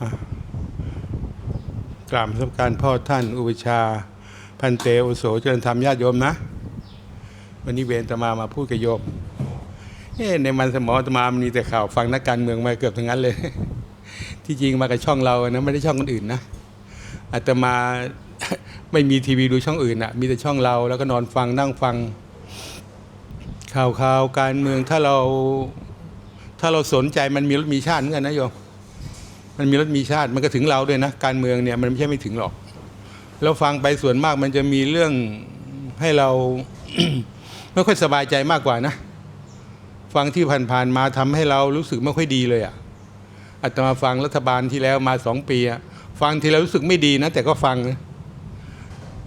อะกราบสมการพ่อท่านอุปชา พันเตอุโสเจริญธรรมญาติโยมนะ วันนี้เวรตมามาพูดกับโยมเอ๊ในมันสมองตมามันมีแต่ข่าวฟังนักการเมืองมาเกือบทั้งนั้นเลย ที่จริงมากับช่องเรานะไม่ได้ช่องคนอื่นนะอาตมาไม่มีทีวีดูช่องอื่นอะมีแต่ช่องเราแล้วก็นอนฟังนั่งฟัง ข่าวข่าวการเมืองถ้าเรา ถ้าเราสนใจมันมีรถมีชาติเหมือนกันนะโยมมันมีรถมีชาติมันก็ถึงเราด้วยนะ การเมืองเนี่ยมันไม่ใช่ไม่ถึงหรอก แล้วฟังไปส่วนมากมันจะมีเรื่องให้เรา ไม่ค่อยสบายใจมากกว่านะ ฟังที่ผ่านๆมาทำให้เรารู้สึกไม่ค่อยดีเลยอะ่ะอาตมาฟังรัฐบาลที่แล้วมาสองปีอะฟังที่เรารู้สึกไม่ดีนะ แต่ก็ฟังนะ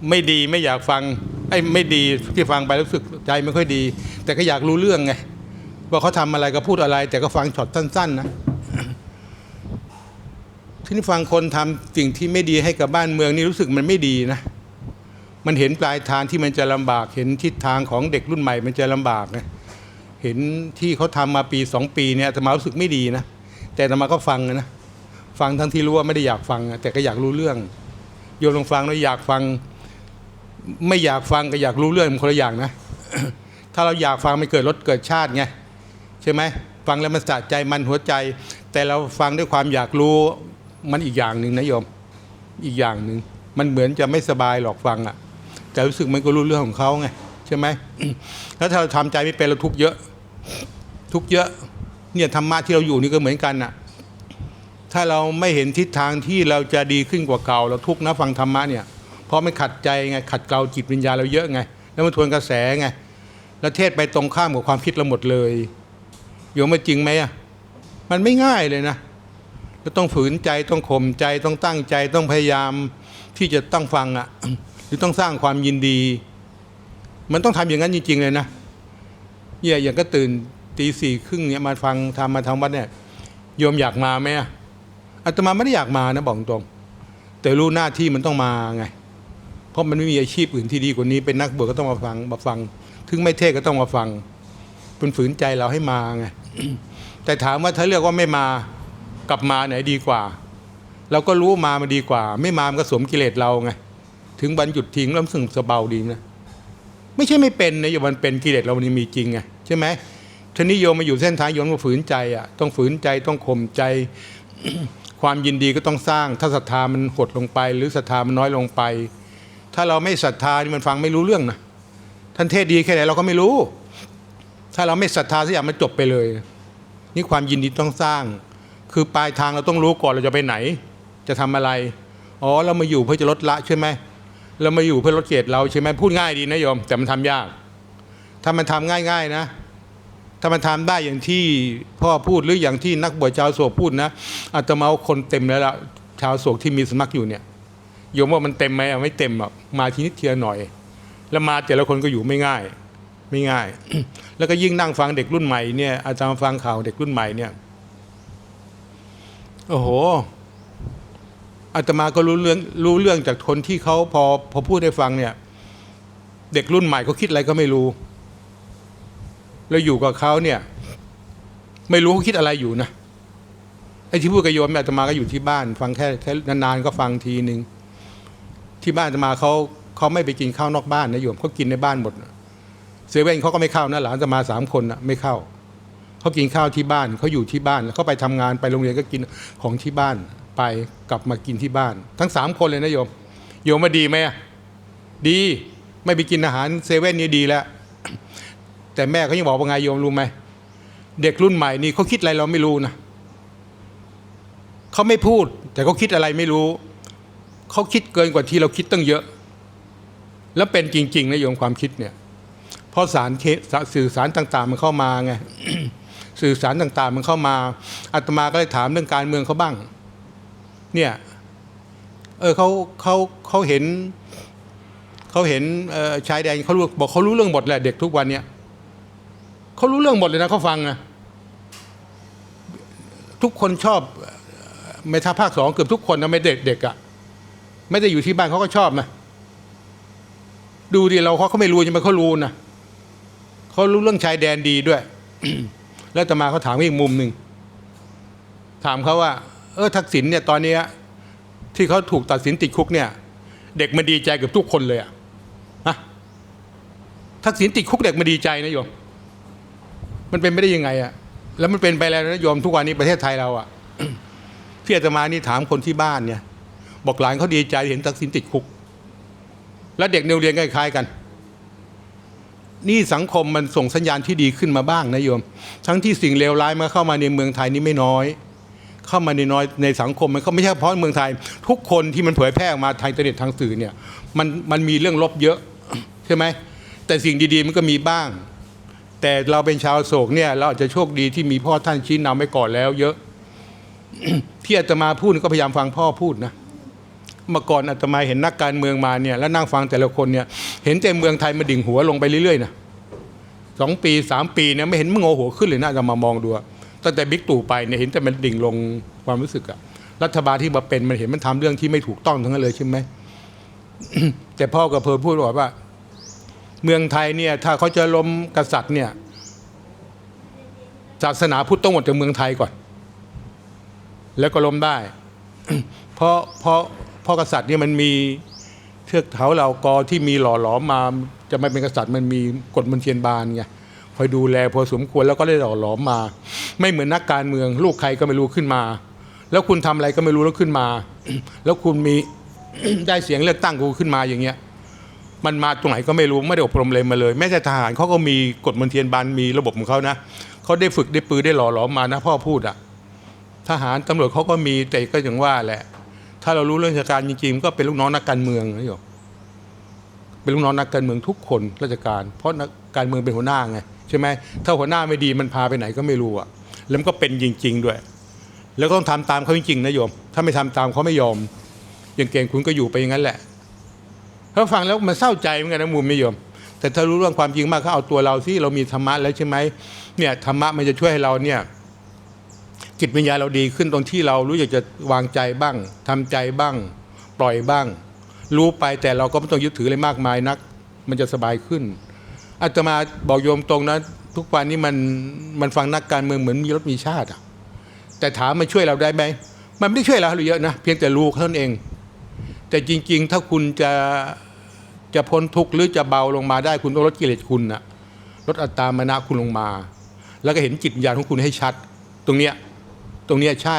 ไม่ดีไม่อยากฟังไอ้ไม่ดีที่ฟังไปรู้สึกใจไม่ค่อยดี แต่ก็อยากรู้เรื่องไง ว่าเขาทำอะไรก็พูดอะไร แต่ก็ฟังช็อตสั้น ๆ นะที่นี่ฟังคนทำสิ่งที่ไม่ดีให้กับบ้านเมืองนี่รู้สึกมันไม่ดีนะ มันเห็นปลายทางที่มันจะลำบาก เห็นทิศทางของเด็กรุ่นใหม่มันจะลำบากนะเห็นที่เขาทำมาปีสองปีเนี่ยแต่มารู้สึกไม่ดีนะแต่แต่มาก็ฟังนะฟังทั้งที่รู้ว่าไม่ได้อยากฟัง แต่ก็อยากรู้เรื่อง โยมลองฟังแล้วอยากฟัง ไม่อยากฟังก็อยากรู้เรื่องมันคนละอย่างนะ ถ้าเราอยากฟังมันเกิดรสเกิดชาติไง ใช่ไหมฟังแล้วมันสะใจมันหัวใจ แต่เราฟังด้วยความอยากรู้มันอีกอย่างหนึ่งนะโยมอีกอย่างหนึ่งมันเหมือนจะไม่สบายหรอกฟังอะ่ะ แต่รู้สึกมันก็รู้เรื่องของเขาไงใช่ไหมแล้วถ้าเราทำใจไม่เป็นเราทุกข์เยอะ ทุกข์เยอะ เนี่ยธรรมะที่เราอยู่นี่ก็เหมือนกันอะ ถ้าเราไม่เห็นทิศทางที่เราจะดีขึ้นกว่าเก่า เราทุกข์นะฟังธรรมะเนี่ยเพราะมันขัดใจไงขัดเกลาจิตวิญญาเราเยอะไง แล้วมันทวนกระแสไงแล้วเทศไปตรงข้ามกับความคิดเราหมดเลย โยมว่าจริงไหมอะมันไม่ง่ายเลยนะก็ต้องฝืนใจต้องข่มใจต้องตั้งใจต้องพยายามที่จะต้องฟังอะหรือต้องสร้างความยินดี มันต้องทำอย่างนั้นจริง ๆ เลยนะเนี่ยอย่างก็ตื่นตีสี่ครึ่งเนี่ยมาฟังทำมาทำวัดเนี่ยโยมอยากมาไหมอะอาตมาไม่ได้อยากมานะบอกตรง แต่รู้หน้าที่มันต้องมาไง เพราะมันไม่มีอาชีพอื่นที่ดีกว่านี้เป็นนักบวชก็ต้องมาฟังมาฟัง ถึงไม่เทศก็ต้องมาฟังเป็นฝืนใจเราให้มาไง แต่ถามว่าถ้าเลือกว่าไม่มากลับมาไหนดีกว่า เราก็รู้มามันดีกว่า ไม่มามันก็สวมกิเลสเราไงถึงวันหยุดทิ้งแล้วรู้สึกสบาดีนะไม่ใช่ไม่เป็นนะโยมมันเป็นกิเลสเรานี่มีจริงไงใช่ไหมทีนี้โยมมาอยู่เส้นทางโยมมาฝืนใจอะต้องฝืนใจต้องข่มใจ ความยินดีก็ต้องสร้าง ถ้าศรัทธามันหดลงไป หรือศรัทธามันน้อยลงไป ถ้าเราไม่ศรัทธานี่มันฟังไม่รู้เรื่องนะท่านเทศดีแค่ไหนเราก็ไม่รู้ ถ้าเราไม่ศรัทธาสักอย่างมันจบไปเลย นี่ความยินดีต้องสร้าง คือปลายทางเราต้องรู้ก่อนเราจะไปไหน จะทำอะไร อ๋อเรามาอยู่เพื่อจะลดละใช่ไหมเรามาอยู่เพื่อลดเกลียดเราใช่ไหมพูดง่ายดีนะโยม แต่มันทำยาก ถ้ามันทำง่าย ๆ นะถ้ามันทำได้อย่างที่พ่อพูดหรืออย่างที่นักบวชชาวโศกพูดนะอาตมาคนเต็มแล้วละชาวโศกที่มีสมัครอยู่เนี่ยโยมว่ามันเต็มไหมไม่เต็มอะมาทีนิดเทียหน่อย แล้วมาแต่ละคนก็อยู่ไม่ง่าย ไม่ง่าย แล้วก็ยิ่งนั่งฟังเด็กรุ่นใหม่เนี่ยอาจารย์ฟังข่าวเด็กรุ่นใหม่เนี่ยโอ้โหอาตมาก็รู้เรื่องรู้เรื่องจากคนที่เขาพอพอพูดให้ฟังเนี่ย เด็กรุ่นใหม่เขาคิดอะไรก็ไม่รู้ แล้วอยู่กับเขาเนี่ย ไม่รู้เขาคิดอะไรอยู่นะไอ้ที่พูดกับโยมอาตมาก็อยู่ที่บ้าน ฟังแค่แค่นานๆก็ฟังทีหนึ่งที่บ้านอาตมาเขาเขาไม่ไปกินข้าวนอกบ้านนะโยมเขากินในบ้านหมด เซเว่นเขาก็ไม่เข้านะหลานอาตมาสามคนนะไม่เข้าเขากินข้าวที่บ้านเขาอยู่ที่บ้านเขาไปทำงานไปโรงเรียนก็กินของที่บ้านไปกลับมากินที่บ้าน ทั้งสามคนเลยนะโยมโยมมาดีไหมดีไม่ไปกินอาหารเซเว่นนี่ดีแล้วแต่แม่เขายังบอกว่าไงโยมรู้ไหมเด็กรุ่นใหม่นี่เขาคิดอะไรเราไม่รู้นะเขาไม่พูด แต่เขาคิดอะไรไม่รู้เขาคิดเกินกว่าที่เราคิดตั้งเยอะ แล้วเป็นจริงๆนะโยมความคิดเนี่ย เพราะสารเคสื่อสารต่าง ๆ มันเข้ามาไงสื่อสารต่าง ๆ มันเข้ามาอาตมาก็เลยถามเรื่องการเมืองเขาบ้าง เนี่ยเออเขาเขาเขาเห็นเขาเห็นชายแดนเขารู้บอกเขารู้เรื่องหมดแหละเด็กทุกวันเนี่ยเขารู้เรื่องหมดเลยนะเขาฟังนะทุกคนชอบเม่ถ้าภาคสองเกือบทุกคนนะไม่เด็กเด็กอะไม่ได้อยู่ที่บ้านเขาก็ชอบนะดูดิเราเขาเขาไม่รู้ยังไงเขารู้นะ เขารู้เรื่องชายแดนดีด้วย แล้วอาตมาเขาถามอีกมุมหนึ่งถามเขาว่า เออทักษิณเนี่ยตอนนี้ที่เขาถูกตัดสินติดคุกเนี่ย เด็กมันดีใจกับทุกคนเลยอะฮะทักษิณติดคุกเด็กมันดีใจนะโยม มันเป็นไม่ได้ยังไงอะแล้วมันเป็นไปแล้วนะโยมทุกวันนี้ประเทศไทยเราอะที่อาตมานี่ถามคนที่บ้านเนี่ย บอกหลานเขาดีใจเห็นทักษิณติดคุก แล้วเด็กในโรงเรียนก็คล้ายๆกัน นี่สังคมมันส่งสัญญาณที่ดีขึ้นมาบ้างนะโยม ทั้งที่สิ่งเลวร้ายมาเข้ามาในเมืองไทยนี่ไม่น้อย เข้ามาในน้อยในสังคมมันก็ไม่ใช่เฉพาะเมืองไทย ทุกคนที่มันเผยแพร่ออกมาทางอินเทอร์เน็ตทางสื่อเนี่ยมันมันมีเรื่องลบเยอะใช่ไหมแต่สิ่งดีๆมันก็มีบ้าง แต่เราเป็นชาวโศกเนี่ยเราอาจจะโชคดีที่มีพ่อท่านชี้นำไว้ก่อนแล้ว เยอะที่อาตมาพูดก็พยายามฟังพ่อพูดนะ เมื่อก่อนอาตมาเห็นนักการเมืองมาเนี่ยแล้วนั่งฟังแต่ละคนเนี่ยเห็นแต่เมืองไทยมาดิ่งหัวลงไปเรื่อยๆนะสองปีสามปีเนี่ยไม่เห็นมันโงหัวขึ้นเลยนะอาตมามองดูตั้งแต่บิ๊กตู่ไปเนี่ยเห็นแต่มันดิ่งลงความรู้สึกอะรัฐบาลที่มาเป็นมันเห็นมันทำเรื่องที่ไม่ถูกต้องทั้งนั้นเลยใช่ไหมแต่พ่อกับเพอพูดว่า เมืองไทยเนี่ยถ้าเขาจะล้มกษัตริย์เนี่ยศาสนาพุทธต้องหมดจากเมืองไทยก่อน แล้วก็ล้มได้ เพราะเพราะ เพราะกษัตริย์เนี่ยมันมีเทือกเขาเหล่ากอที่มีหล่อหลอมมา จะไม่เป็นกษัตริย์มันมีกฎมนเทียนบานไงคอยดูแลพอสมควรแล้วก็ได้หล่อหลอมมา ไม่เหมือนนักการเมือง ลูกใครก็ไม่รู้ขึ้นมา แล้วคุณทำอะไรก็ไม่รู้แล้วขึ้นมา แล้วคุณมีได้เสียงเลือกตั้งกูขึ้นมาอย่างเงี้ยมันมาตรงไหนก็ไม่รู้ไม่ได้อบรมเลยมาเลย แม้แต่ทหารเขาก็มีกฎมนเทียนบานมีระบบของเขานะเขาได้ฝึกได้ปืนได้หล่อหลอมมานะพ่อพูดอะทหารตำรวจเขาก็มีแต่ก็อย่างว่าแหละ ถ้าเรารู้เรื่องราชการจริงๆก็เป็นลูกน้องนักการเมืองนะโยมเป็นลูกน้องนักการเมืองทุกคนราชการ เพราะนักการเมืองเป็นหัวหน้าไงใช่ไหมถ้าหัวหน้าไม่ดีมันพาไปไหนก็ไม่รู้อะแล้วมันก็เป็นจริง ๆด้วย แล้วก็ต้องทำตามเขาจริงๆนะโยม ถ้าไม่ทำตามเขาไม่ยอม อย่างเก่งคุณก็อยู่ไปอย่างนั้นแหละถ้าฟังแล้วมันเศร้าใจเหมือนกันนะมุมไม่ยอม แต่ถ้ารู้เรื่องความจริงมากเขาเอาตัวเราที่เรามีธรรมะแล้วใช่ไหมเนี่ยธรรมะมันจะช่วยให้เราเนี่ย จิตวิญญาณเราดีขึ้นตรงที่เรารู้อยากจะวางใจบ้างทำใจบ้าง ปล่อยบ้าง รู้ไปแต่เราก็ไม่ต้องยึดถืออะไรมากมายนัก มันจะสบายขึ้นอาตมาบอกโยมตรงนะทุกวันนี้มันมันฟังนักการเมืองเหมือนมีรถมีชาติอะแต่ถามมันช่วยเราได้ไหมมันไม่ได้ช่วยเราหรือเยอะนะเพียงแต่รู้เท่านั้นเอง แต่จริง ๆ ถ้าคุณจะจะพ้นทุกข์หรือจะเบาลงมาได้คุณต้องลดกิเลสคุณนะลดอัตตามานะคุณลงมา แล้วก็เห็นจิตวิญญาณของคุณให้ชัด ตรงเนี้ย ตรงนี้ใช่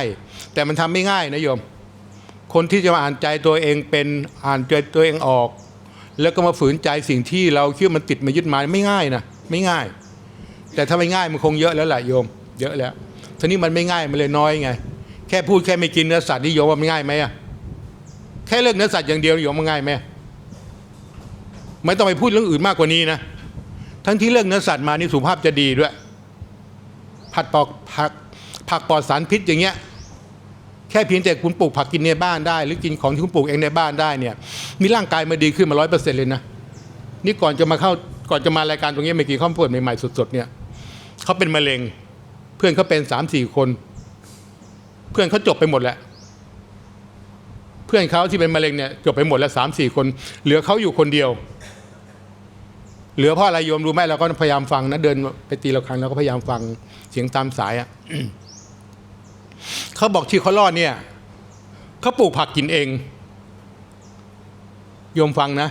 แต่มันทำไม่ง่ายนะโยม คนที่จะมาอ่านใจตัวเองเป็นอ่านใจตัวเองออก แล้วก็มาฝืนใจสิ่งที่เราคิดว่ามันติดมายึดมาไม่ง่ายนะไม่ง่าย แต่ถ้าไม่ง่ายมันคงเยอะแล้วแหละโยม เยอะแล้วทีนี้มันไม่ง่ายมันเลยน้อยไง แค่พูดแค่ไม่กินเนื้อสัตว์นี่โยมว่ามันง่ายไหมอะแค่เรื่องเนื้อสัตว์อย่างเดียวโยมมันง่ายไหมไม่ต้องไปพูดเรื่องอื่นมากกว่านี้นะทั้งที่เรื่องเนื้อสัตว์มานี่สุภาพจะดีด้วยผัดปอกผัก ผักปลอดสารพิษอย่างเงี้ยแค่เพียงแต่คุณปลูกผักกินในบ้านได้ หรือกินของที่คุณปลูกเองในบ้านได้เนี่ยมีร่างกายมาดีขึ้นมาร้อยเปอร์เซ็นต์เลยนะนี่ก่อนจะมาเข้าก่อนจะมารายการตรงนี้เมื่อกี้ข้อมูลใหม่ๆสดๆเนี่ยเขาเป็นมะเร็ง เพื่อนเขาเป็นสามสี่คน เพื่อนเขาจบไปหมดแล้ว เพื่อนเขาที่เป็นมะเร็งเนี่ยจบไปหมดแล้วสามสี่คน เหลือเขาอยู่คนเดียว เหลือเพราะอะไรโยมรู้ไหมเราก็พยายามฟังนะเดินไปตีเราครั้งเราก็พยายามฟังเสียงตามสายอะ่ะ เขาบอกที่เขารอดเนี่ยเขาปลูกผักกินเองโยมฟังนะ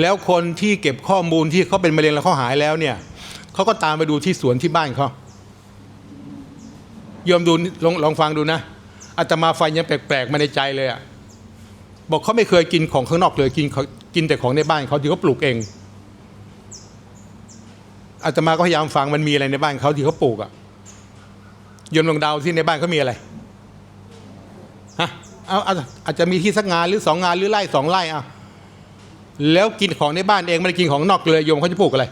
แล้วคนที่เก็บข้อมูลที่เขาเป็นมะเร็งแล้วเขาหายแล้วเนี่ยเขาก็ตามไปดูที่สวนที่บ้านเขาโยมดูลองลองฟังดูนะอาตมาไฟยังแปลกๆมาในใจเลยอะ่ะบอกเขาไม่เคยกินของข้างนอกเลยกินกินแต่ของในบ้านเขาที่เขาปลูกเองอาตมาก็พยายามฟังมันมีอะไรในบ้านเขาที่เขาปลูกอะ่ะ โยมลองเดาที่ในบ้านเขามีอะไรฮะเอาอาจจะมีที่สักงานหรือสองงานหรือไร่สองไร่อะแล้วกินของในบ้านเองไม่ได้กินของนอกเลยโยมเขาจะปลูกอะไร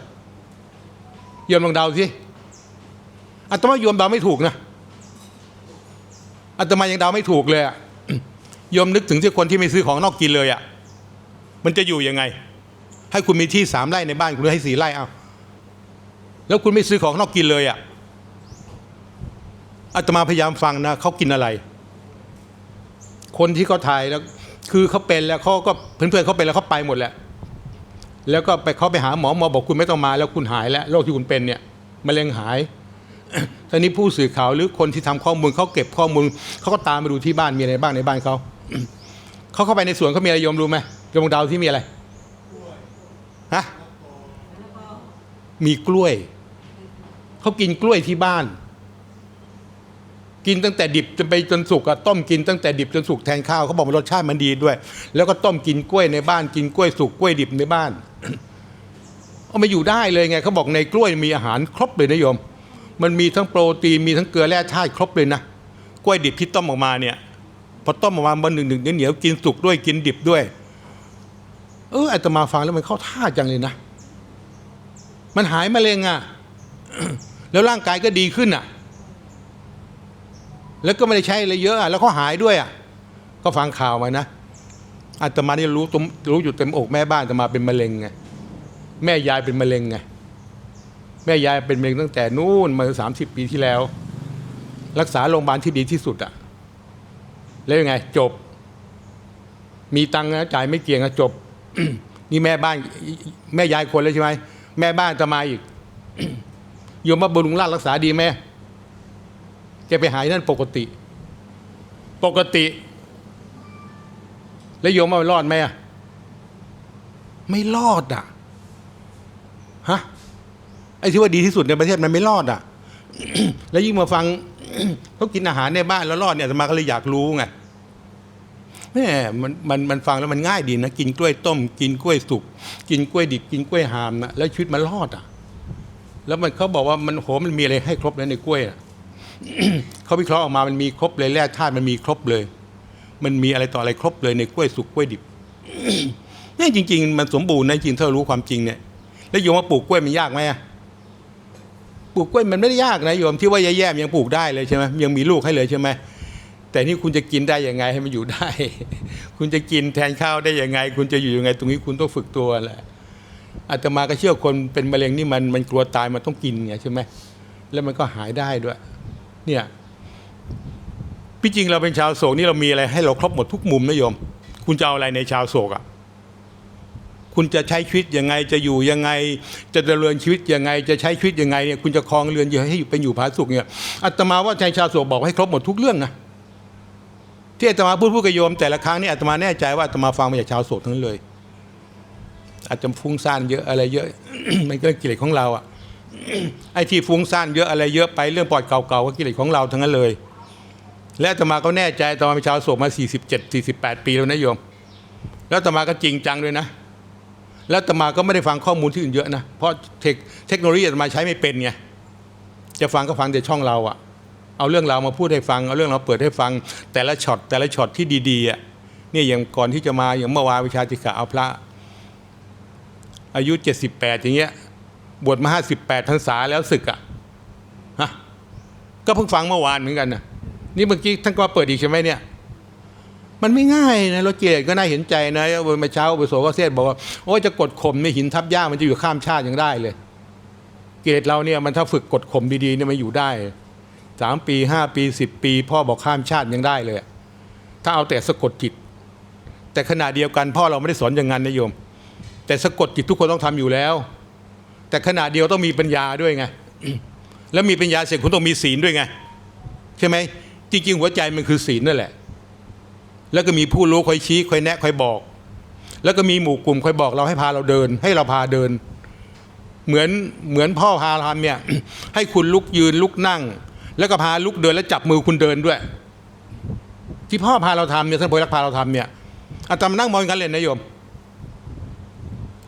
โยมลองเดาสิอาตมาโยมเดาไม่ถูกนะอาตมายังเดาไม่ถูกเลยอะโยมนึกถึงที่คนที่ไม่ซื้อของนอกกินเลยอะมันจะอยู่ยังไง ให้คุณมีที่สามไร่ในบ้านคุณให้สี่ไร่เอาแล้วคุณไม่ซื้อของนอกกินเลยอะ อาตมาพยายามฟังนะเขากินอะไร คนที่เขาถ่ายแล้ว คือเขาเป็นแล้วเขาก็เพื่อนๆเขาเป็นแล้วเขาไปหมดแล้ว แล้วก็ไปเขาไปหาหมอหมอบอกคุณไม่ต้องมาแล้วคุณหายแล้วโรคที่คุณเป็นเนี่ยมะเร็งหายตอนนี้ผู้สื่อข่าวหรือคนที่ทำข้อมูลเขาเก็บข้อมูลเขาก็ตามไปดูที่บ้านมีอะไรบ้างในบ้านเขาเขาเข้าไปในสวนเขามีอะไรยมรู้ไหมยมดาวที่มีอะไรฮะมีกล้วยเขากินกล้วยที่บ้าน กินตั้งแต่ดิบจนไปจนสุกอะต้มกินตั้งแต่ดิบจนสุกแทนข้าวเขาบอกว่ารสชาติมันดีด้วย แล้วก็ต้มกินกล้วยในบ้านกินกล้วยสุกกล้วยดิบในบ้านเอามาอยู่ได้เลยไงเขาบอกในกล้วยมีอาหารครบเลยนะโยม มันมีทั้งโปรตีนมีทั้งเกลือแร่ธาตุครบเลยนะกล้วยดิบที่ต้มออกมาเนี่ยพอต้มออกมามันหนึ่งหนึ่งเหนียวกินสุกด้วยกินดิบด้วย เอออาตมาฟังแล้วมันเข้าท่าจังเลยนะมันหายมะเร็งอะ แล้วร่างกายก็ดีขึ้นอะ แล้วก็ไม่ได้ใช้อะไรเยอะอะแล้วเขาหายด้วยอะก็ฟังข่าวมานะอาตมาเนี่ยรู้ตุมรู้อยู่เต็มอกแม่บ้านอาตมาเป็นมะเร็งไงแม่ยายเป็นมะเร็งไงแม่ยายเป็นมะเร็งตั้งแต่นู่นมาสามสิบปีที่แล้ว รักษาโรงพยาบาลที่ดีที่สุดอะแล้วยังไง จบ มีตังค์นะจ่ายไม่เกี่ยงอะจบ นี่แม่บ้าน แม่ยายคนเลยใช่ไหมแม่บ้านจะมาอีกโยมมาบำรุงราชรักษาดีไหม แกไปหายนั่นปกติ ปกติ แล้วโยมมารอดไหมอะไม่รอดอะฮะไอ้ที่ว่าดีที่สุดในประเทศมันไม่รอดอะแล้วยิ่งมาฟังเขากินอาหารในบ้านแล้วรอดเนี่ยอาตมาก็เลยอยากรู้ไงแม่มันมันมันฟังแล้วมันง่ายดีนะกินกล้วยต้ม กินกล้วยสุก กินกล้วยดิบกินกล้วยหามนะแล้วชีวิตมันรอดอะ แล้วมันเขาบอกว่ามันโหมันมีอะไรให้ครบเลยในกล้วยอะ เขาวิเคราะห์ออกมามันมีครบเลยแร่ธาตุมันมีครบเลย มันมีอะไรต่ออะไรครบเลยในกล้วยสุกกล้วยดิบเนี่ยจริง ๆ มันสมบูรณ์นะจริงถ้ารู้ความจริงเนี่ยแล้วโยมว่าปลูกกล้วยมันยากไหมอะปลูกกล้วยมันไม่ได้ยากนะโยมที่ว่าแย่ๆมันยังปลูกได้เลยใช่ไหมยังมีลูกให้เลยใช่ไหมแต่นี่คุณจะกินได้ยังไงให้มันอยู่ได้ คุณจะกินแทนข้าวได้ยังไง คุณจะอยู่ยังไง ตรงนี้คุณต้องฝึกตัวแหละอาตมาก็เชื่อคนเป็นมะเร็งนี่มันมันกลัวตายมันต้องกินไงใช่ไหมแล้วมันก็หายได้ด้วย เนี่ยพี่จริงเราเป็นชาวโศกนี่เรามีอะไรให้เราครบหมดทุกมุมนะโยม คุณจะเอาอะไรในชาวโศกอะคุณจะใช้ชีวิตยังไงจะอยู่ยังไง จะดำเนินชีวิตยังไง จะใช้ชีวิตยังไงเนี่ยคุณจะครองเรือนอยู่ให้อยู่เป็นอยู่ผาสุกเนี่ยอาตมาว่าใจชาวโศกบอกให้ครบหมดทุกเรื่องนะที่อาตมาพูดพูดกับโยมแต่ละครั้งนี่อาตมาแน่ใจว่าอาตมาฟังมาจากชาวโศกทั้งนั้นเลย อาจจะฟุ้งซ่านเยอะอะไรเยอะมันก็กิเลสของเราอะ ไอ้ที่ฟุ้งซ่านเยอะอะไรเยอะไปเรื่องปอดเก่าๆก็กิเลสของเราทั้งนั้นเลย และอาตมาก็แน่ใจตมาเป็นชาวโศกมา 47 48 ปีแล้วนะโยม แล้วอาตมาก็จริงจังด้วยนะ แล้วอาตมาก็ไม่ได้ฟังข้อมูลที่อื่นเยอะนะ เพราะเทคเทคโนโลยีอาตมาใช้ไม่เป็นไงจะฟังก็ฟังแต่ช่องเราอะเอาเรื่องเรามาพูดให้ฟัง เอาเรื่องเราเปิดให้ฟังแต่ละช็อตแต่ละช็อตที่ดีๆอะเนี่ยอย่างก่อนที่จะมาอย่างเมื่อวานวิชาจิกะเอาพระ อายุ 78 อย่างเงี้ย บวชมา58พรรษาแล้วศึกอะฮะก็เพิ่งฟังเมื่อวานเหมือนกันนะนี่เมื่อกี้ท่านก็มาเปิดอีกใช่ไหมเนี่ย มันไม่ง่ายนะรถเกียรติก็น่าเห็นใจนะวันมาเช้าไปโสก็เทศบอกว่าโอ้จะกดข่มในหินทับย่ามันจะอยู่ข้ามชาติยังได้เลย เกียรติเราเนี่ยมันถ้าฝึกกดข่มดีๆเนี่ยมันอยู่ได้สามปีห้าปีสิบปี พ่อบอกข้ามชาติยังได้เลย ถ้าเอาแต่สะกดจิต แต่ขณะเดียวกันพ่อเราไม่ได้สอนอย่างนั้นนะโยม แต่สะกดจิตทุกคนต้องทำอยู่แล้ว แต่ขณะเดียวต้องมีปัญญาด้วยไงแล้วมีปัญญาเสร็จคุณต้องมีศีลด้วยไงใช่ไหมจริง ๆ หัวใจมันคือศีลนั่นแหละ แล้วก็มีผู้รู้คอยชี้คอยแนะคอยบอก แล้วก็มีหมู่กลุ่มคอยบอกเราให้พาเราเดิน ให้เราพาเดิน เหมือนเหมือนพ่อพาทำเนี่ย ให้คุณลุกยืนลุกนั่ง แล้วก็พาลุกเดินแล้วจับมือคุณเดินด้วย ที่พ่อพาเราทำเนี่ยท่านพรักพาเราทำเนี่ยอาตมานั่งมองกันเลยนะโยม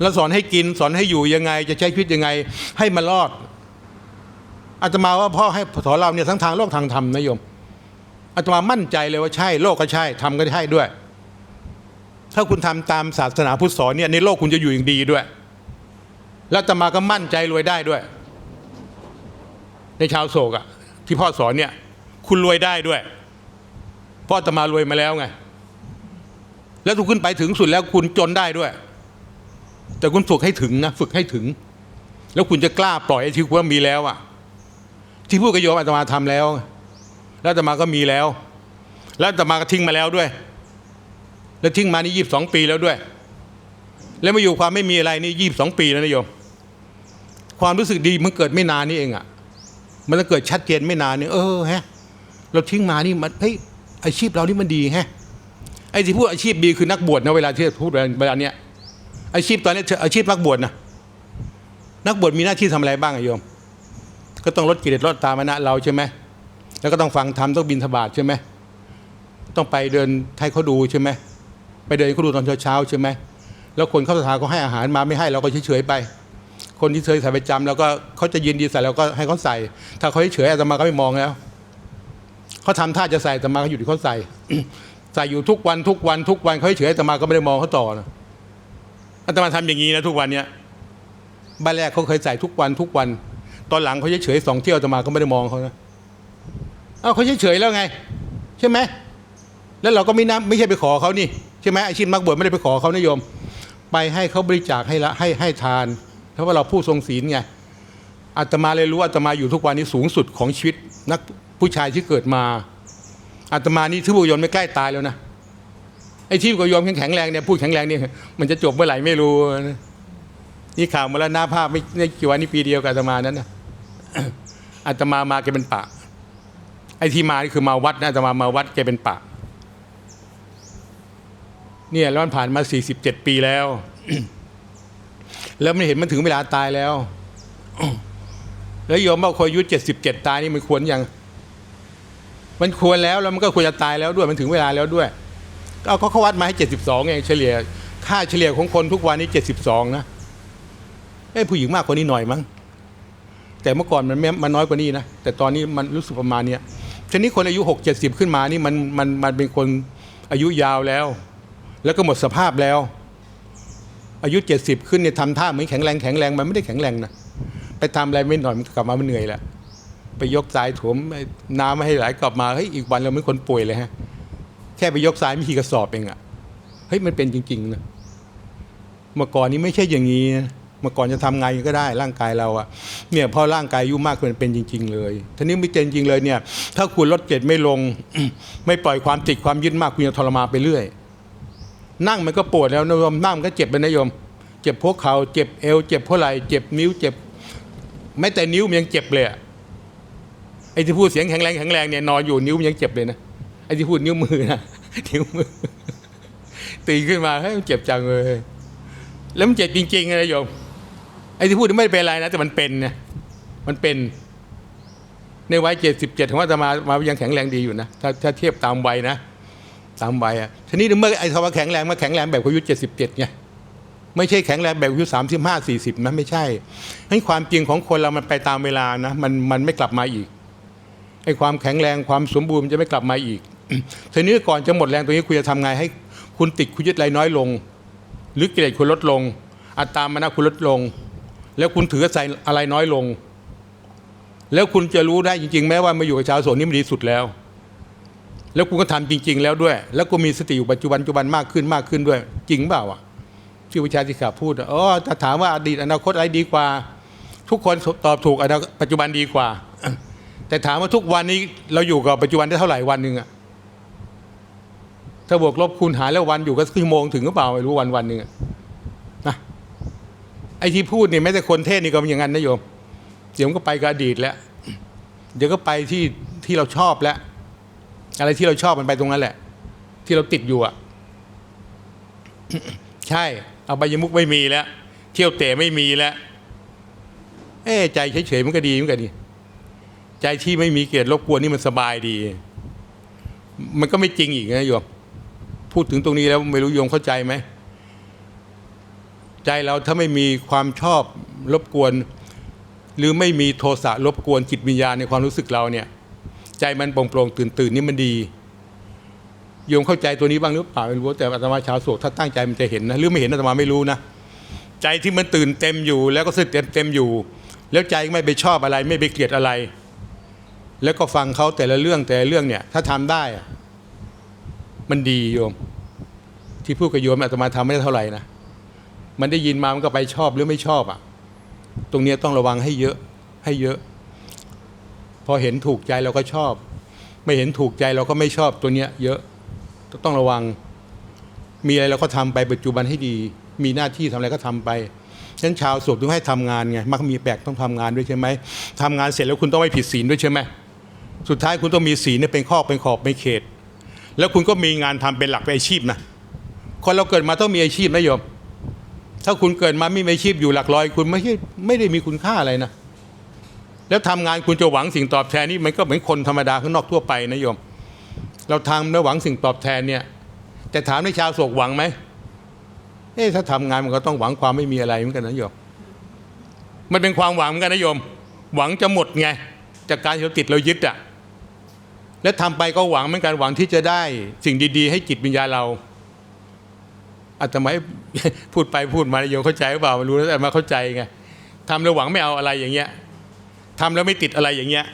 แล้วสอนให้กินสอนให้อยู่ยังไง จะใช้ชีวิตยังไง ให้มันรอดอาตมาว่าพ่อให้สอนเราเนี่ยทั้งทางโลกทางธรรมนะโยมอาตมามั่นใจเลยว่าใช่ โลกก็ใช่ทำก็ใช่ด้วย ถ้าคุณทำตามศาสนาพุทธสอนเนี่ยในโลกคุณจะอยู่อย่างดีด้วย แล้วอาตมาก็มั่นใจรวยได้ด้วย ในชาวโศกอะที่พ่อสอนเนี่ย คุณรวยได้ด้วยพราะอาตมารวยมาแล้วไง แล้วทุกขึ้นไปถึงสุดแล้วคุณจนได้ด้วย แต่คุณฝึกให้ถึงนะฝึกให้ถึง แล้วคุณจะกล้าปล่อยไอ้ที่คุณว่ามีแล้วอะ ที่พูดกับโยมอาตมาทำแล้ว แล้วอาตมาก็มีแล้ว แล้วอาตมาก็ทิ้งมาแล้วด้วย แล้วทิ้งมานี่ยี่สิบสองปีแล้วด้วย แล้วมาอยู่ความไม่มีอะไรนี่ยี่สิบสองปีแล้วนะโยมความรู้สึกดีมันเกิดไม่นานนี่เองอะ มันจะเกิดชัดเจนไม่นานเนี่ยเออฮะเราทิ้งมานี่มันเฮ้ยอาชีพเรานี่มันดีฮะไอ้ที่พูดอาชีพดีคือนักบวชนะเวลาที่พูดเวลาเนี้ย อาชีพตอนนี้อาชีพนักบวชนะนักบวชมีหน้าที่ทำอะไรบ้างอะโยม ก็ต้องลดกิเลสลดตามนะเราใช่ไหมแล้วก็ต้องฟังธรรมต้องบินทบาทใช่ไหมต้องไปเดินให้เขาดูใช่ไหมไปเดินให้เขาดูตอนเช้าๆใช่ไหมแล้วคนเข้าสถานเขาให้อาหารมาไม่ให้เราก็เฉยๆไป คนที่เคยใส่ประจำแล้วก็เขาจะยินดีใส่เราก็ให้เขาใส่ ถ้าเขาเฉยๆอาตมาก็ไม่มองแล้วเขาทำท่าจะใส่อาตมาก็อยู่ที่เขาใส่ใส่อยู่ทุกวันทุกวันทุกวันเขาเฉยๆอาตมาก็ไม่ได้มองเขาต่อนะ อาตมาทำอย่างนี้นะทุกวันเนี้ยบ้านแรกเขาเคยใส่ทุกวันทุกวัน ตอนหลังเขาเฉยๆสองเที่ยวอาตมาก็ไม่ได้มองเขานะเอ้าเขาเฉยๆแล้วไง ใช่ไหมแล้วเราก็ไม่นับไม่ใช่ไปขอเขานี่ใช่ไหมอาชีพมักบวชไม่ได้ไปขอเขานิยม ไปให้เขาบริจาคให้ละให้ให้ทาน เพราะว่าเราผู้ทรงศีลไงอาตมาเลยรู้อาตมาอยู่ทุกวันนี้สูงสุดของชีวิตนักผู้ชายที่เกิดมาอาตมานี่ที่บุยนไม่ใกล้ตายแล้วนะ ไอ้ที่บุยนแข็งแรงเนี่ยพูดแข็งแรงเนี่ยมันจะจบเมื่อไหร่ไม่รู้นะนี่ข่าวมาแล้วหน้าภาพไม่ไม่กี่วันนี้ปีเดียวกับอาตมานั้นนะอาตมามาแกเป็นปะ ไอ้ที่มานี่คือมาวัดนะอาตมามาวัดแกเป็นปะ เนี่ยแล้วมันผ่านมาสี่สิบเจ็ดปีแล้ว แล้วมันเห็นมันถึงเวลาตายแล้วแล้วโยมบอกคนอายุเจ็ดสิบเจ็ดตายนี่มันควรยังมันควรแล้วแล้วมันก็ควรจะตายแล้วด้วยมันถึงเวลาแล้วด้วย เอาเขาเขาวัดมาให้เจ็ดสิบสองเองเฉลี่ย ค่าเฉลี่ยของคนทุกวันนี้เจ็ดสิบสองนะเอ้ยผู้หญิงมากกว่านี้หน่อยมั้งแต่เมื่อก่อนมันมันน้อยกว่านี้นะแต่ตอนนี้มันรู้สึกประมาณเนี้ยทีนี้คนอายุหกเจ็ดสิบขึ้นมานี่มันมันมันเป็นคนอายุยาวแล้ว แล้วก็หมดสภาพแล้ว อายุเจ็ดสิบขึ้นเนี่ยทำท่าเหมือนแข็งแรงแข็งแรงมันไม่ได้แข็งแรงนะไปทำอะไรไม่หน่อยมันกลับมามันเหนื่อยแหละไปยกสายถมน้ำม่ให้ไหลกลับมาเฮ้ยอีกวันเราเหมือนคนป่วยเลยฮะ แค่ไปยกสายไม่ขี่กระสอบเองอะเฮ้ยมันเป็นจริงๆนะเมื่อก่อนนี้ไม่ใช่อย่างนี้นะเมื่อก่อนจะทำไงก็ได้ร่างกายเราอะเนี่ยพอร่างกายอายุมากมันเป็นจริง ๆ เลยทีนี้ไม่เป็นจริงเลยเนี่ย ถ้าคุณลดเกรดไม่ลง ไม่ปล่อยความติดความยึดมากคุณจะทรมานไปเรื่อย นั่งมันก็ปวดแล้วนะโยมนั่งมันก็เจ็บเป็นะโยม เจ็บพวกเขาเจ็บเอว เจ็บพราะไหล่เจ็บนิ้วเจ็บแม้แต่นิ้วมันยังเจ็บเลยอะไอ้ที่พูดเสียงแข็งแรงแข็งแรงเนี่ยนอนอยู่นิ้วมันยังเจ็บเลยนะ ไอ้ที่พูดนิ้วมือนะนิ้วมือตีขึ้นมาให้มันเจ็บจังเลย แล้วมันเจ็บจริงๆนะโยมไอ้ที่พูดนี่ไม่ได้เป็นอะไรนะ แต่มันเป็นนะมันเป็น ในวัยเจ็ดสิบเจ็ดของอาตมามายังแข็งแรงดีอยู่นะถ้าถ้าเทียบตามวัยนะตามวัยอะทีนี้เมื่อไอ้คำว่าแข็งแรงมาแข็งแรงแบบอายุเจ็ดสิบเจ็ดไงไม่ใช่แข็งแรงแบบอายุสามสิบห้าสี่สิบนะไม่ใช่ให้ความจริงของคนเรามันไปตามเวลานะมันมันไม่กลับมาอีกไอ้ความแข็งแรงความสมบูรณ์มันจะไม่กลับมาอีก ทีนี้ก่อนจะหมดแรงตรงนี้คุณจะทำไงให้ คุณติดคุณยึดอะไรน้อยลง หรือเกรดคุณลดลง อัตรามานะคุณลดลง แล้วคุณถือใส่อะไรน้อยลง แล้วคุณจะรู้ได้จริง ๆ แม้ว่ามาอยู่กับชาวโสดนี่มันดีสุดแล้ว แล้วคุณก็ทำจริง ๆ แล้วด้วย แล้วก็มีสติอยู่ปัจจุบันปัจจุบันมากขึ้นมากขึ้นด้วย จริงเปล่าอะที่วิชาที่ขาพูดอะอ๋อถ้าถามว่าอดีตอนาคตอะไรดีกว่า ทุกคนตอบถูกอนาปัจจุบันดีกว่า แต่ถามว่าทุกวันนี้เราอยู่กับปัจจุบันได้เท่าไหร่วันหนึ่งอะ ถ้าบวกลบคูณหารแล้ววันอยู่ก็ชั่วโมงถึงหรือเปล่าไม่รู้วันวันหนึ่งนะไอ้ที่พูดเนี่ยแม้แต่คนเทศนี่ก็เป็นอย่างนั้นนะโยม เดี๋ยวก็ไปกับอดีตแล้ว เดี๋ยวก็ไปที่ที่เราชอบแล้ว อะไรที่เราชอบมันไปตรงนั้นแหละ ที่เราติดอยู่อะ ใช่ เอาใบยมุกไม่มีแล้ว เที่ยวเตะไม่มีแล้ว เอ้ใจเฉยๆมันก็ดีมือนกันนี่ใจที่ไม่มีเกียรติรบกวนนี่มันสบายดี มันก็ไม่จริงอีกนะโยม พูดถึงตรงนี้แล้วไม่รู้โยมเข้าใจไหม ใจเราถ้าไม่มีความชอบรบกวน หรือไม่มีโทสะรบกวนจิตวิญญาณในความรู้สึกเราเนี่ย ใจมันโปร่งๆตื่นตื่นนี่มันดีโยมเข้าใจตัวนี้บ้างหรือเปล่าไม่รู้แต่อาตมาชาวโศกถ้าตั้งใจมันจะเห็นนะหรือไม่เห็นอาตมาไม่รู้นะใจที่มันตื่นเต็มอยู่แล้วก็สติเต็มเต็มอยู่ แล้วใจไม่ไปชอบอะไร ไม่ไปเกลียดอะไร แล้วก็ฟังเขาแต่ละเรื่องแต่ละเรื่องเนี่ย ถ้าทำได้ มันดีโยม ที่พูดกับโยมอาตมาทำไม่ได้เท่าไหร่นะมันได้ยินมามันก็ไปชอบหรือไม่ชอบอะ ตรงเนี้ต้องระวังให้เยอะให้เยอะ พอเห็นถูกใจเราก็ชอบ ไม่เห็นถูกใจเราก็ไม่ชอบตัวเนี้ย เยอะต้องระวัง มีอะไรเราก็ทำไปปัจจุบันให้ดี มีหน้าที่ทำอะไรก็ทำไปฉะนั้นชาวโสดต้องให้ทำงานไงมักมีแปลกต้องทำงานด้วยใช่ไหมทำงานเสร็จแล้วคุณต้องไม่ผิดศีลด้วยใช่ไหมสุดท้ายคุณต้องมีศีลเนี่เป็นข้อเป็นขอบเป็นเขต แล้วคุณก็มีงานทำเป็นหลักเป็นอาชีพนะคนเราเกิดมาต้องมีอาชีพนะโยม ถ้าคุณเกิดมาไม่มีอาชีพอยู่หลักร้อย คุณไม่ใช่ไม่ได้มีคุณค่าอะไรนะ แล้วทำงานคุณจะหวังสิ่งตอบแทนนี่มันก็เหมือนคนธรรมดาข้างนอกทั่วไปนะโยม เราทำแล้วหวังสิ่งตอบแทนเนี่ย แต่ถามในชาวโศกหวังไหมเอ๊ะถ้าทำงานมันก็ต้องหวังความไม่มีอะไรเหมือนกันนะโยม มันเป็นความหวังเหมือนกันนะโยม หวังจะหมดไงจากการที่เราติดเรายึดอะ และทำไปก็หวังเหมือนกันหวังที่จะได้สิ่งดี ๆ ให้จิตวิญญาณเราอาตมาพูดไปพูดมาโยมเข้าใจหรือเปล่าไม่รู้แต่มาเข้าใจไงทำแล้วหวังไม่เอาอะไรอย่างเงี้ยทำแล้วไม่ติดอะไรอย่างเงี้ย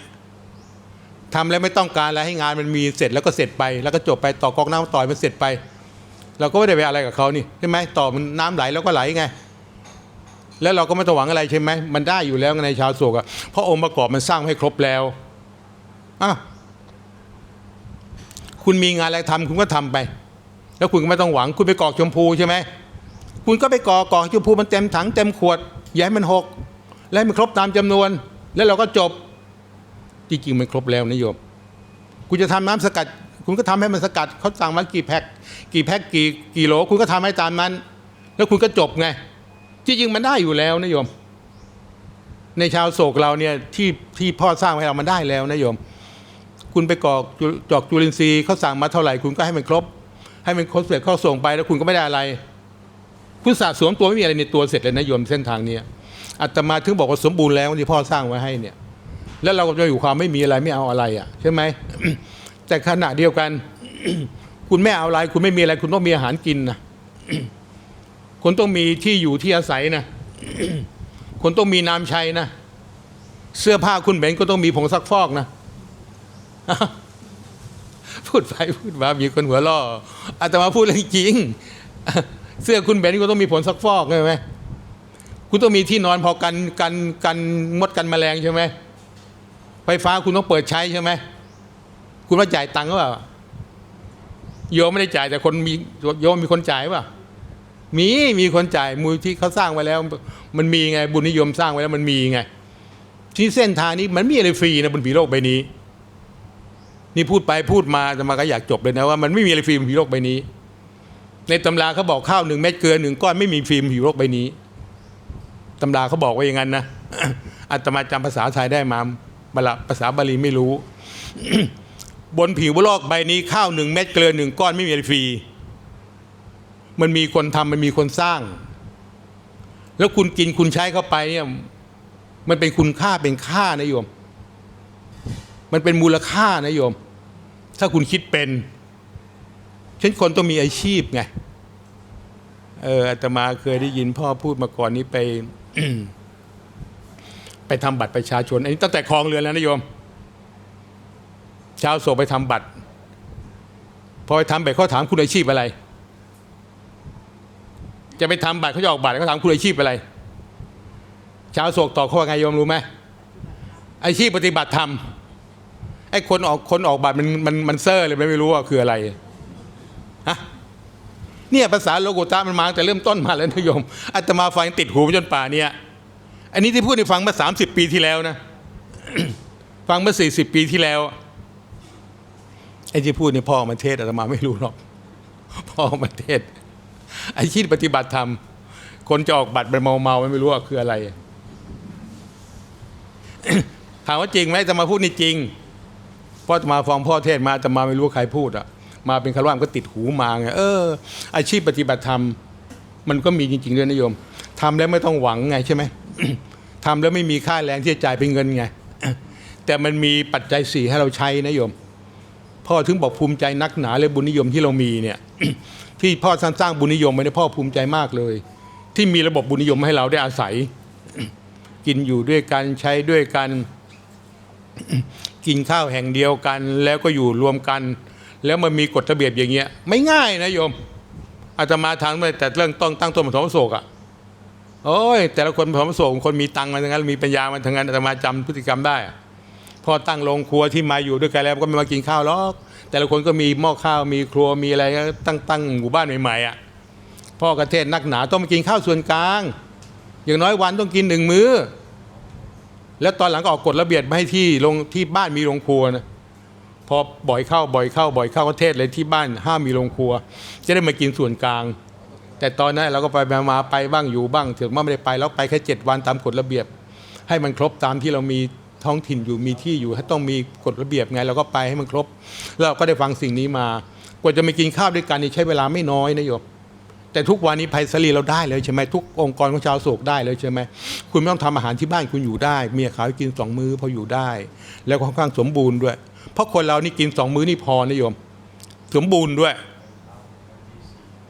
ทำแล้วไม่ต้องการอะไรให้งานมันมีเสร็จแล้วก็เสร็จไป แล้วก็จบไปต่อกอกน้ำต่อยมันเสร็จไป เราก็ไม่ได้ไปอะไรกับเขานี่ใช่ไหมต่อมันน้ำไหลแล้วก็ไหลไง แล้วเราก็ไม่ต้องหวังอะไรใช่ไหมมันได้อยู่แล้วในชาวโศกอะเพราะองค์ประกอบมันสร้างให้ครบแล้วอ้าว คุณมีงานอะไรทำคุณก็ทำไป แล้วคุณก็ไม่ต้องหวัง คุณไปกอกชมพูใช่ไหมคุณก็ไปกอกกอกชมพูมันเต็มถังเต็มขวดอย่าให้มันหก และให้มันครบตามจำนวน แล้วเราก็จบจริงๆมันครบแล้วนะโยมคุณจะทำน้ำสกัด คุณก็ทำให้มันสกัดเขาสั่งมากี่แพ็คกี่แพ็คกี่กี่โหลคุณก็ทำให้ตามนั้น แล้วคุณก็จบไง ที่จริงมันได้อยู่แล้วนะโยม ในชาวโศกเราเนี่ยที่ที่พ่อสร้างให้เรามันได้แล้วนะโยม คุณไปกรอกจุจอกจุลินทรีย์เขาสั่งมาเท่าไหร่คุณก็ให้มันครบ ให้มันครบเสร็จเขาส่งไปแล้วคุณก็ไม่ได้อะไร คุณสะสมตัวไม่มีอะไรในตัวเสร็จเลยนะโยมเส้นทางเนี้ยอาตมาถึงบอกว่าสมบูรณ์แล้วที่พ่อสร้างไว้ให้เนี่ย แล้วเราก็จะอยู่ความไม่มีอะไรไม่เอาอะไรอะใช่ไหมแต่ขณะเดียวกัน คุณไม่เอาอะไร คุณไม่มีอะไร คุณต้องมีอาหารกินนะคุณต้องมีที่อยู่ที่อาศัยนะคุณต้องมีน้ำใช้นะเสื้อผ้าคุณเหม็นก็ต้องมีผงซักฟอกนะ พูดไปพูดมามีคนหัวล่ออาตมาพูดเรื่องจริง เสื้อคุณเหม็นก็ต้องมีผงซักฟอกใช่ไหมคุณต้องมีที่นอนพอกันกันกันมดกันแมลงใช่ไหมไฟฟ้าคุณต้องเปิดใช้ใช่ไหมคุณว่าจ่ายตังค์หรือเปล่าโยมไม่ได้จ่ายแต่คนมีโยมมีคนจ่ายเปล่ามีมีคนจ่ายมูลที่เขาสร้างไว้แล้ว มันมีไงบุญนิยมสร้างไว้แล้วมันมีไงที่เส้นทางนี้มันมีอะไรฟรีนะบนผีโลกใบนี้ นี่พูดไปพูดมาจะมาก็อยากจบเลยนะว่ามันไม่มีอะไรฟรีบนผีโลกใบนี้ ในตำราเขาบอกข้าวหนึ่งเม็ดเกลือหนึ่งก้อนไม่มีฟรีบนผีโลกใบนี้ตำราเขาบอกว่าอย่างนั้นนะอาตมาจำภาษาไทยได้มาบลาภาษาบาลีไม่รู้ บนผิวโลกใบนี้ข้าวหนึ่งเม็ดเกลือหนึ่งก้อนไม่มีอะไรฟรี มันมีคนทำมันมีคนสร้าง แล้วคุณกินคุณใช้เข้าไปเนี่ยมันเป็นคุณค่าเป็นค่านะโยม มันเป็นมูลค่านะโยม ถ้าคุณคิดเป็นเช่นคนต้องมีอาชีพไงเอออาตมาเคยได้ยินพ่อพูดมาก่อนนี้ไป ไปทำบัตรประชาชน อันนี้ตั้งแต่คลองเรือนแล้วนะโยม ชาวโศกไปทำบัตร พอไปทำแบบเขาถามคุณอาชีพอะไร จะไปทำบัตรเขาจะออกบัตรเขาถามคุณอาชีพอะไร ชาวโศกตอบเขาว่าไงโยมรู้ไหมอาชีพปฏิบัติธรรม ไอ้คนออกคนออกบัตรมันมันมันเซอร์เลยไม่รู้ว่าคืออะไรฮะเนี่ยภาษาโลกุตามันมาแต่เริ่มต้นมาแล้วนะโยมอาตมาฟังติดหูจนป่าเนี่ยอันนี้ที่พูดให้ฟังมาสามสิบปีที่แล้วนะฟังเมื่อสี่สิบปีที่แล้วไอ้ที่พูดนี่พ่อมันเทศอาตมาไม่รู้หรอกพ่อมันเทศอาชีพปฏิบัติธรรมคนจะออกบัตรเป็นเมาเมาไม่รู้ว่าคืออะไร ถามว่าจริงไหมจะมาพูดนี่จริง เพราะอมาฟังพ่อเทศมาอาตมาไม่รู้ว่าใครพูดอะมาเป็นคารวะก็ติดหูมาไงเออ อาชีพปฏิบัติธรรม มันก็มีจริงๆด้วยนะโยมทำแล้วไม่ต้องหวังไงใช่ไหมทำแล้วไม่มีค่าแรงที่จะจ่ายเป็นเงินไง แต่มันมีปัจจัยสี่ให้เราใช้นะโยม พ่อถึงบอกภูมิใจนักหนาเลยบุญนิยมที่เรามีเนี่ย ที่พ่อสร้างบุญนิยมไว้เนี่ยพ่อภูมิใจมากเลย ที่มีระบบบุญนิยมให้เราได้อาศัย กินอยู่ด้วยกันใช้ด้วยกัน กินข้าวแห่งเดียวกัน แล้วก็อยู่รวมกัน แล้วมันมีกฎระเบียบอย่างเงี้ย ไม่ง่ายนะโยมอาตมาทางมาแต่เรื่องต้องตั้งต้นปฐมโศกอะโอ้ยแต่ละคนปฐมโศกคนมีตังค์มาทั้งนั้นมีปัญญามาทั้งนั้นอาตมาจำพฤติกรรมได้พอตั้งโรงครัวที่มาอยู่ด้วยกันแล้วก็ไม่มากินข้าวหรอกแต่ละคนก็มีหม้อข้าวมีครัวมีอะไรตั้งตั้งหมู่บ้านใหม่ๆอะพ่อกระเทศนักหนาต้องมากินข้าวส่วนกลาง อย่างน้อยวันต้องกินหนึ่งมื้อ แล้วตอนหลังก็ออกกฎระเบียบมาให้ที่โรงที่บ้านมีโรงครัวนะพอบ่อยเข้าบ่อยเข้าบ่อยเข้าก็เทศเลยที่บ้านห้ามมีโรงครัว จะได้มากินส่วนกลาง แต่ตอนนั้นเราก็ไปมาไปบ้างอยู่บ้างถึงว่าไม่ได้ไปแล้วไปแค่เจ็ดวันตามกฎระเบียบ ให้มันครบตามที่เรามีท้องถิ่นอยู่มีที่อยู่ให้ต้องมีกฎระเบียบไงเราก็ไปให้มันครบ แล้วเราก็ได้ฟังสิ่งนี้มากว่าจะมากินข้าวด้วยกันนี่ใช้เวลาไม่น้อยนะโยม แต่ทุกวันนี้ไพศาลีเราได้เลยใช่ไหมทุกองค์กรของชาวโศกได้เลยใช่ไหมคุณไม่ต้องทำอาหารที่บ้านคุณอยู่ได้ เมียขาวกินสองมื้อพออยู่ได้ แล้วค่อนข้างสมบูรณ์ด้วย เพราะคนเรานี่กินสองมื้อนี่พอนะโยม สมบูรณ์ด้วย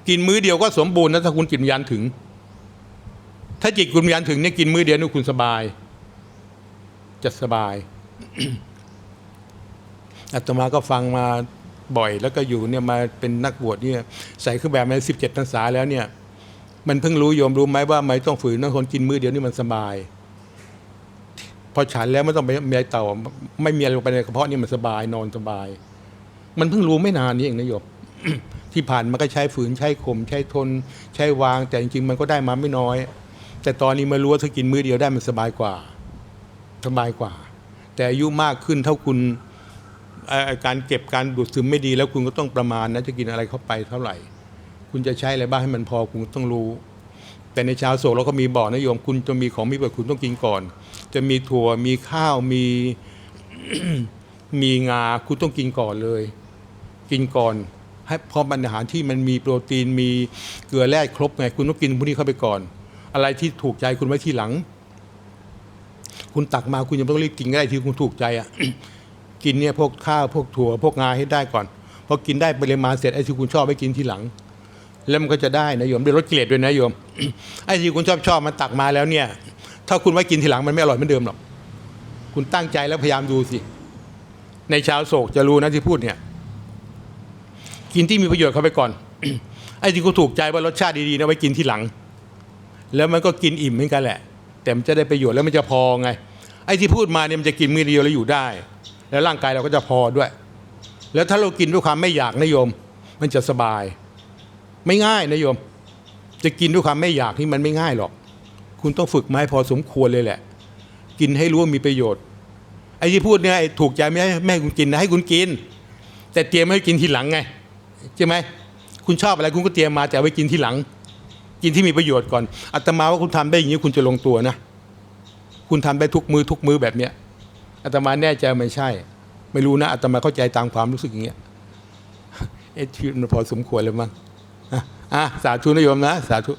กินมื้อเดียวก็สมบูรณ์นะถ้าคุณจิตวิญญาณถึง ถ้าจิตคุณวิญญาณถึงเนี่ยกินมื้อเดียวนี่คุณสบาย จะสบายอาตมาก็ฟังมา บ่อย แล้วก็อยู่เนี่ยมาเป็นนักบวชเนี่ยใส่เครื่องแบบมาสิบเจ็ดพรรษาแล้วเนี่ย มันเพิ่งรู้โยมรู้ไหมว่าไม่ต้องฝืนต้องคนกินมื้อเดียวนี่มันสบาย พอฉันแล้วไม่ต้องไปมีอะไรต่อไม่มีอะไรลงไปในกระเพาะนี่มันสบายนอนสบาย มันเพิ่งรู้ไม่นานนี้เองนะโยมที่ผ่านมาก็ใช้ฝืนใช้ข่มใช้ทน ใช้วาง แต่จริงๆมันก็ได้มาไม่น้อย แต่ตอนนี้มารู้ว่าถ้ากินมื้อเดียวได้มันสบายกว่าสบายกว่า แต่อายุมากขึ้นเท่าคุณ การเก็บการดูดซึมไม่ดีแล้วคุณก็ต้องประมาณนะจะกินอะไรเข้าไปเท่าไหร่ คุณจะใช้อะไรบ้างให้มันพอคุณต้องรู้ แต่ในชาวโศกเราก็มีบอกนะโยมคุณจะมีของมีประโยชน์คุณต้องกินก่อน จะมีถั่วมีข้าวมีมีงาคุณต้องกินก่อนเลย กินก่อนให้พอมันอาหารที่มันมีโปรตีนมีเกลือแร่ครบไง คุณต้องกินพวกนี้เข้าไปก่อน อะไรที่ถูกใจคุณไว้ทีหลัง คุณตักมาคุณยังต้องรีบกินก็ได้ที่คุณถูกใจอะ กินเนี่ยพวกข้าวพวกถั่วพวกงาให้ได้ก่อนพอกินได้ปริมาณเสร็จไอ้ที่คุณชอบไปกินทีหลัง แล้วมันก็จะได้นะโยมได้ลดกิเลสด้วยนะโยมไอ้ที่คุณชอบชอบมันตักมาแล้วเนี่ย ถ้าคุณไว้กินทีหลังมันไม่อร่อยเหมือนเดิมหรอกคุณตั้งใจแล้วพยายามดูสิ ในชาวโศกจะรู้นะที่พูดเนี่ย กินที่มีประโยชน์เข้าไปก่อนไอ้ที่คุณถูกใจว่ารสชาติดีๆนะไว้กินทีหลัง แล้วมันก็กินอิ่มเหมือนกันแหละ แต่มันจะได้ประโยชน์แล้วมันจะพอไง ไอ้ที่พูดมาเนี่ยมันจะกินมื้อเดียวแล้วอยู่ได้ แล้วร่างกายเราก็จะพอด้วย แล้วถ้าเรากินด้วยความไม่อยากนะโยม มันจะสบาย ไม่ง่ายนะโยม จะกินด้วยความไม่อยากนี่มันไม่ง่ายหรอก คุณต้องฝึกมาให้พอสมควรเลยแหละ กินให้รู้ว่ามีประโยชน์ไอ้ที่พูดเนี่ยถูกใจไม่ให้ไม่คุณกินนะให้คุณกิน แต่เตรียมไว้ให้กินทีหลังไงใช่ไหมคุณชอบอะไรคุณก็เตรียมมาแต่ไว้กินทีหลัง กินที่มีประโยชน์ก่อนอาตมาว่าคุณทำได้อย่างนี้คุณจะลงตัวนะ คุณทำได้ทุกมือทุกมือแบบเนี้ย อาตมาแน่ใจไม่ใช่ ไม่รู้นะอาตมาเข้าใจตามความรู้สึกอย่างเงี้ยเอ๊ะชีวิตมันพอสมควรเลยมั้งอะสาธุนะโยมนะ สาธุ